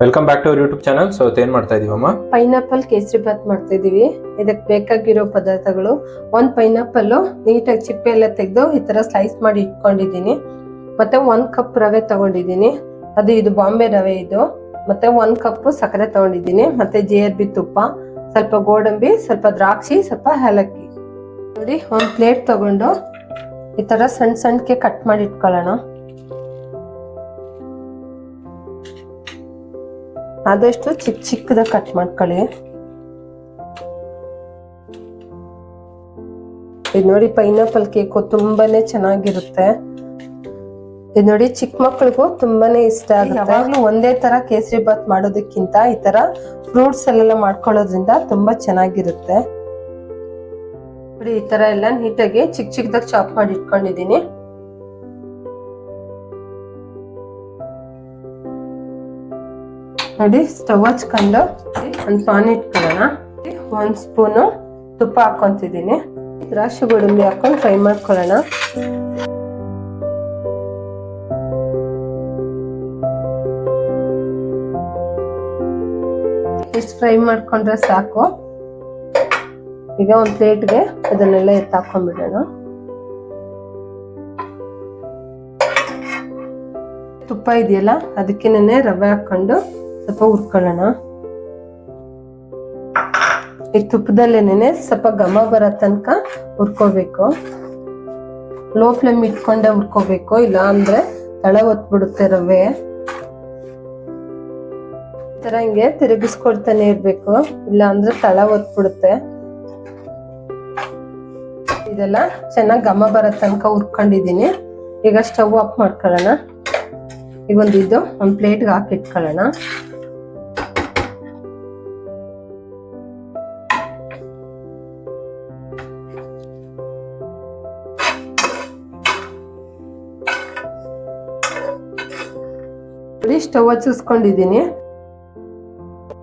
Welcome back to our YouTube channel so ಏನ್ ಮಾಡ್ತಾ ಇದೀವಮ್ಮ pineapple kesari bath ಮಾಡ್ತಾ ಇದೀವಿ. ಇದಕ್ಕೆ ಬೇಕಾಗಿರೋ ಪದಾರ್ಥಗಳು, ಒಂದ್ ಪೈನಾಪಲ್ ನೀಟಾಗಿ ಚಿಪ್ಪೆ ಎಲ್ಲ ತೆಗೆದು ಈ ತರ ಸ್ಲೈಸ್ ಮಾಡಿ ಇಟ್ಕೊಂಡಿದೀನಿ ಮತ್ತೆ ಒಂದ್ ಕಪ್ ರವೆ ತಗೊಂಡಿದ್ದೀನಿ. ಅದು ಇದು ಬಾಂಬೆ ರವೆ ಇದು. ಮತ್ತೆ ಒಂದ್ ಕಪ್ ಸಕ್ಕರೆ ತಗೊಂಡಿದ್ದೀನಿ. ಮತ್ತೆ ಜೇರ್ಬಿ ತುಪ್ಪ, ಸ್ವಲ್ಪ ಗೋಡಂಬಿ, ಸ್ವಲ್ಪ ದ್ರಾಕ್ಷಿ, ಸ್ವಲ್ಪ ಏಲಕ್ಕಿ. ನೋಡಿ, ಒಂದ್ ಪ್ಲೇಟ್ ತಗೊಂಡು ಈ ತರ ಸಣ್ಣ ಸಣ್ಣಕ್ಕೆ ಕಟ್ ಮಾಡಿ ಇಟ್ಕೊಳ್ಳೋಣ. ಆದಷ್ಟು ಚಿಕ್ಕ ಚಿಕ್ಕದಾಗಿ ಕಟ್ ಮಾಡ್ಕೊಳ್ಳಿ. ಇದು ನೋಡಿ ಪೈನಾಪಲ್ ಕೇಕು ತುಂಬಾನೇ ಚೆನ್ನಾಗಿರುತ್ತೆ. ಇದು ನೋಡಿ ಚಿಕ್ಕ ಮಕ್ಕಳಿಗೂ ತುಂಬಾನೇ ಇಷ್ಟ ಆಗುತ್ತೆ. ಯಾವಾಗ್ಲೂ ಒಂದೇ ತರ ಕೇಸರಿ ಬಾತ್ ಮಾಡೋದಕ್ಕಿಂತ ಈ ತರ ಫ್ರೂಟ್ಸ್ ಅಲ್ಲೆಲ್ಲ ಮಾಡ್ಕೊಳ್ಳೋದ್ರಿಂದ ತುಂಬಾ ಚೆನ್ನಾಗಿರುತ್ತೆ. ನೋಡಿ ಈ ತರ ಎಲ್ಲ ನೀಟಾಗಿ ಚಿಕ್ಕ ಚಿಕ್ಕದಾಗಿ ಚಾಪ್ ಮಾಡಿ ಇಟ್ಕೊಂಡಿದೀನಿ ನೋಡಿ ಸ್ಟವ್ ಹಚ್ಕೊಂಡು ಒಂದು ಪಾನ್ ಇಟ್ಕೊಳ್ಳೋಣ. ಒಂದ್ ಸ್ಪೂನು ತುಪ್ಪ ಹಾಕೊತಿದ್ದೀನಿ ದ್ರಾಕ್ಷಿ ಗೋಡಂಬಿ ಹಾಕೊಂಡು ಫ್ರೈ ಮಾಡ್ಕೊಳ್ಳೋಣ. ಇಷ್ಟು ಫ್ರೈ ಮಾಡ್ಕೊಂಡ್ರೆ ಸಾಕು. ಈಗ ಒಂದು ಪ್ಲೇಟ್ಗೆ ಅದನ್ನೆಲ್ಲ ಎತ್ತಾಕೊಂಡ್ಬಿಡೋಣ ತುಪ್ಪ ಇದೆಯಲ್ಲ, ಅದಕ್ಕೆ ರವೆ ಹಾಕೊಂಡು ಸ್ವಲ್ಪ ಹುರ್ಕೊಳ್ಳೋಣ. ಈ ತುಪ್ಪದಲ್ಲೇನೆ ಸ್ವಲ್ಪ ಘಮ ಬರೋ ತನಕ ಹುರ್ಕೋಬೇಕು. ಲೋ ಫ್ಲೇಮ್ ಇಟ್ಕೊಂಡೆ ಹುರ್ಕೋಬೇಕು, ಇಲ್ಲ ಅಂದ್ರೆ ತಳ ಒತ್ಬಿಡುತ್ತೆ ರವೆ. ತರ ತಿರುಗಿಸ್ಕೊಡ್ತಾನೆ ಇರ್ಬೇಕು, ಇಲ್ಲ ಅಂದ್ರೆ ತಳ ಒತ್ಬಿಡುತ್ತೆ ಇದೆಲ್ಲ ಚೆನ್ನಾಗಿ ಘಮ ಬರೋ ತನಕ ಹುರ್ಕೊಂಡಿದೀನಿ ಈಗ ಸ್ಟವ್ ಆಫ್ ಮಾಡ್ಕೊಳ್ಳೋಣ. ಈಗ ಒಂದು ಇದು ಒಂದು ಪ್ಲೇಟ್ಗೆ ಹಾಕಿ ಇಟ್ಕೊಳ್ಳೋಣ ನೋಡಿ ಸ್ಟವ್ ಹಚ್ಚಿಸ್ಕೊಂಡಿದ್ದೀನಿ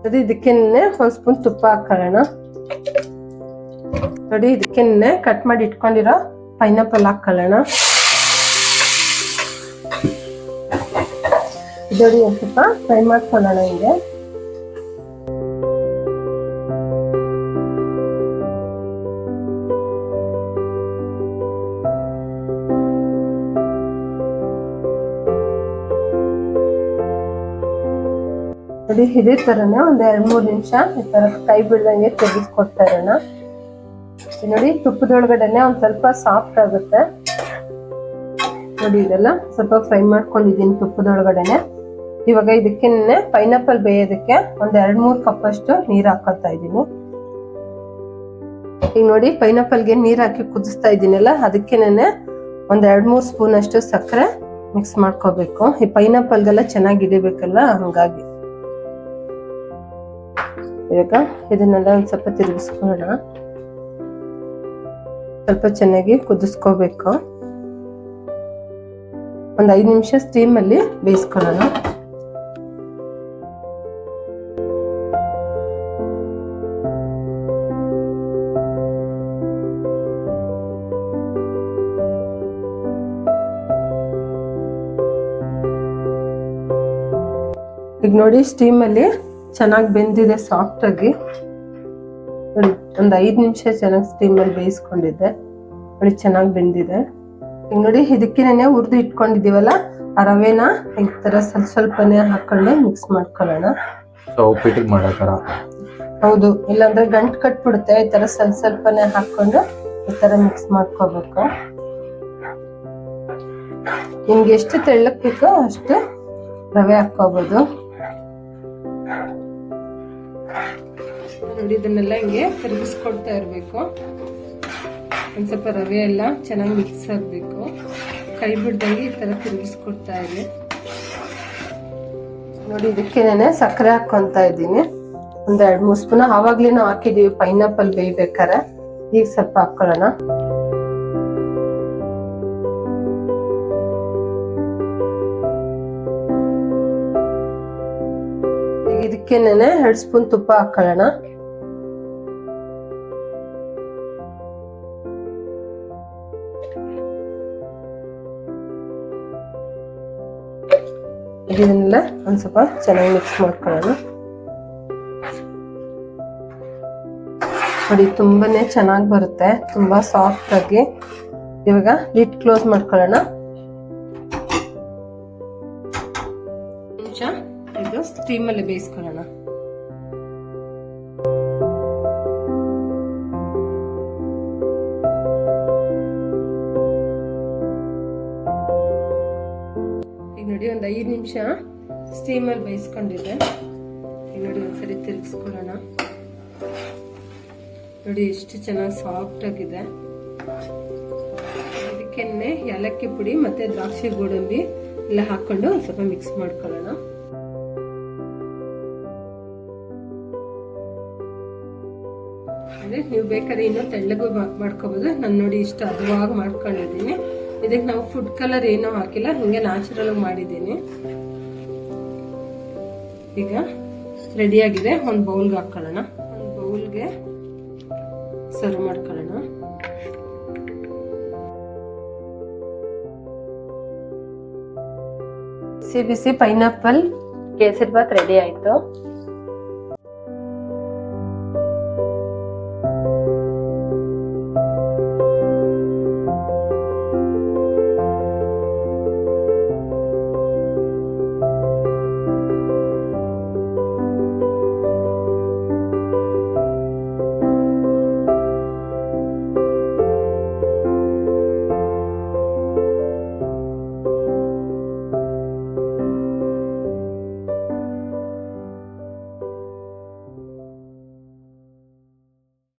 ನೋಡಿ ಇದಕ್ಕೆನೆ ಒಂದು ಸ್ಪೂನ್ ತುಪ್ಪ ಹಾಕೊಳ್ಳೋಣ ನೋಡಿ ಇದಕ್ಕೆನೆ ಕಟ್ ಮಾಡಿ ಇಟ್ಕೊಂಡಿರೋ ಪೈನಾಪಲ್ ಹಾಕೊಳ್ಳೋಣ. ನೋಡಿ, ಒಂದು ಸ್ವಲ್ಪ ಫ್ರೈ ಮಾಡ್ಕೊಳ್ಳೋಣ ಹಿಂಗೆ. ನೋಡಿ, ಇದೇ ತರನೇ ಒಂದ್ ಎರಡ್ ಮೂರ್ ನಿಮಿಷ ಈ ತರ ಕೈ ಬಿಡ್ದಂಗೆ ತೆಗೆಸ್ಕೊಡ್ತಾ ಇರೋಣ. ನೋಡಿ, ತುಪ್ಪದೊಳಗಡೆನೆ ಒಂದ್ ಸ್ವಲ್ಪ ಸಾಫ್ಟ್ ಆಗುತ್ತೆ. ನೋಡಿ, ಇದೆಲ್ಲ ಸ್ವಲ್ಪ ಫ್ರೈ ಮಾಡ್ಕೊಂಡಿದ್ದೀನಿ ತುಪ್ಪದೊಳಗಡೆನೆ. ಇವಾಗ ಇದಕ್ಕೆ ಪೈನಾಪಲ್ ಬೇಯೋದಕ್ಕೆ ಒಂದ್ ಎರಡ್ ಮೂರ್ ಕಪ್ ಅಷ್ಟು ನೀರ್ ಹಾಕೊಳ್ತಾ ಇದ್ದೀನಿ. ಈಗ ನೋಡಿ, ಪೈನಾಪಲ್ಗೆ ನೀರ್ ಹಾಕಿ ಕುದಿಸ್ತಾ ಇದ್ದೀನಲ್ಲ ಅದಕ್ಕೇನೆ ಒಂದ್ ಎರಡ್ ಮೂರ್ ಸ್ಪೂನ್ ಅಷ್ಟು ಸಕ್ಕರೆ ಮಿಕ್ಸ್ ಮಾಡ್ಕೋಬೇಕು. ಈ ಪೈನಾಪಲ್ಗೆಲ್ಲ ಚೆನ್ನಾಗಿ ಹಿಡಿಬೇಕಲ್ಲ ಹಂಗಾಗಿ. ಇವಾಗ ಇದನ್ನೆಲ್ಲ ಒಂದು ಸ್ವಲ್ಪ ತಿರುಗಿಸ್ಕೊಳ್ಳೋಣ. ಸ್ವಲ್ಪ ಚೆನ್ನಾಗಿ ಕುದಿಸ್ಕೋಬೇಕು. ಒಂದು ಐದು ನಿಮಿಷ ಸ್ಟೀಮ್ ಅಲ್ಲಿ ಬೇಯಿಸ್ಕೊಳ್ಳೋಣ. ಈಗ ನೋಡಿ ಸ್ಟೀಮ್ ಅಲ್ಲಿ ಚೆನ್ನಾಗಿ ಬೆಂದಿದೆ ಸಾಫ್ಟ್ ಆಗಿ. ನೋಡಿ ಒಂದ್ ಐದ್ ನಿಮಿಷ ಚೆನ್ನಾಗಿ ಸ್ಟೀಮ್ ಅಲ್ಲಿ ಬೇಯಿಸ್ಕೊಂಡಿದ್ದೆ. ನೋಡಿ ಚೆನ್ನಾಗಿ ಬೆಂದಿದೆ. ಈಗ ನೋಡಿ ಇದಕ್ಕಿನೇ ಹುರಿದು ಇಟ್ಕೊಂಡಿದೀವಲ್ಲ ಆ ರವೆನ ಈ ತರ ಸ್ವಲ್ಪ ಸ್ವಲ್ಪನೇ ಹಾಕೊಂಡು ಮಿಕ್ಸ್ ಮಾಡ್ಕೊಳ್ಳೋಣ. ಉಪ್ಪಿಟ್ಟಿಗೆ ಮಾಡೋ ಹೌದು ಇಲ್ಲಾಂದ್ರೆ ಗಂಟು ಕಟ್ಬಿಡುತ್ತೆ ಈ ತರ ಸ್ವಲ್ಪ ಸ್ವಲ್ಪನೇ ಹಾಕೊಂಡು ಈ ತರ ಮಿಕ್ಸ್ ಮಾಡ್ಕೋಬೇಕು. ನಿಮ್ಗೆ ಎಷ್ಟು ತೆಳ್ಳಕ್ ಬೇಕೋ ಅಷ್ಟು ರವೆ ಹಾಕೋಬಹುದು ನೋಡಿ, ಇದನ್ನೆಲ್ಲ ಹಿಂಗೆ ತಿರುಗಿಸ್ಕೊಡ್ತಾ ಇರಬೇಕು. ಒಂದ್ ಸ್ವಲ್ಪ ರವೆ ಎಲ್ಲ ಚೆನ್ನಾಗಿ ಮಿಕ್ಸ್ ಆಗಬೇಕು. ಕೈ ಬಿಡ್ದಂಗೆ ಈ ಥರ ತಿರುಗಿಸ್ಕೊಡ್ತಾ ಇರಿ. ನೋಡಿ ಇದಕ್ಕೇನೆ ಸಕ್ಕರೆ ಹಾಕೊಂತ ಇದ್ದೀನಿ. ಒಂದ್ ಎರಡ್ ಮೂರ್ ಸ್ಪೂನ್. ಆವಾಗ್ಲೇನೂ ಹಾಕಿದೀವಿ ಪೈನಾಪಲ್ ಬೇಯ್ಬೇಕಾರೆ ಈಗ ಸ್ವಲ್ಪ ಹಾಕೊಳ್ಳೋಣ. ಇದಕ್ಕೇನೆ ಎರಡ್ ಸ್ಪೂನ್ ತುಪ್ಪ ಹಾಕೊಳ್ಳೋಣ. ಇದನ್ನೆಲ್ಲ ಒಂದು ಸ್ವಲ್ಪ ಚೆನ್ನಾಗಿ ಮಿಕ್ಸ್ ಮಾಡ್ಕೊಳ್ಳೋಣ. ನೋಡಿ, ತುಂಬಾನೇ ಚೆನ್ನಾಗಿ ಬರುತ್ತೆ. ತುಂಬಾ ಸಾಫ್ಟ್ ಆಗಿ. ಇವಾಗ ಲಿಟ್ ಕ್ಲೋಸ್ ಮಾಡ್ಕೊಳ್ಳೋಣ. ಇದು ಸ್ಟೀಮ್ ಅಲ್ಲಿ ಬೇಯಿಸ್ಕೊಳ್ಳೋಣ. ಈಗ ನೋಡಿ ಒಂದು ಐದು ನಿಮಿಷ ಸ್ಟೀಮಲ್ಲಿ ಬೇಯಿಸ್ಕೊಂಡಿದ್ದೆ. ಈಗ ನೋಡಿ ಒಂದ್ಸರಿ ತಿರುಗಿಸ್ಕೊಳ್ಳೋಣ. ನೋಡಿ ಎಷ್ಟು ಚೆನ್ನಾಗಿ ಸಾಫ್ಟ್ ಆಗಿದೆ. ಇದಕ್ಕೆನೆ ಏಲಕ್ಕಿ ಪುಡಿ ಮತ್ತೆ ದ್ರಾಕ್ಷಿ ಗೋಡಂಬಿ ಎಲ್ಲ ಹಾಕೊಂಡು ಸ್ವಲ್ಪ ಮಿಕ್ಸ್ ಮಾಡ್ಕೊಳ್ಳೋಣ. ಅಂದ್ರೆ ನೀವು ಬೇಕಾದ್ರೆ ಇನ್ನೂ ತೆಳ್ಳಗೂ ಮಾಡ್ಕೋಬೋದು. ನಾನು ನೋಡಿ ಇಷ್ಟು, ಅದುವಾಗಿ ಮಾಡ್ಕೊಂಡಿದ್ದೀನಿ. ಇದಕ್ಕೆ ನಾವು ಫುಡ್ ಕಲರ್ ಏನೂ ಹಾಕಿಲ್ಲ, ಹಿಂಗೆ ನ್ಯಾಚುರಲ್ ಆಗಿ ಮಾಡಿದ್ದೀನಿ. ಈಗ ರೆಡಿ ಆಗಿದೆ. ಒಂದು ಬೌಲ್ಗೆ ಹಾಕೊಳ್ಳೋಣ. ಒಂದು ಬೌಲ್ಗೆ ಸರ್ವ್ ಮಾಡ್ಕೊಳ್ಳೋಣ. ಬಿಸಿ ಬಿಸಿ ಪೈನಾಪಲ್ ಕೇಸರಿ ಬಾತ್ ರೆಡಿ ಆಯ್ತು.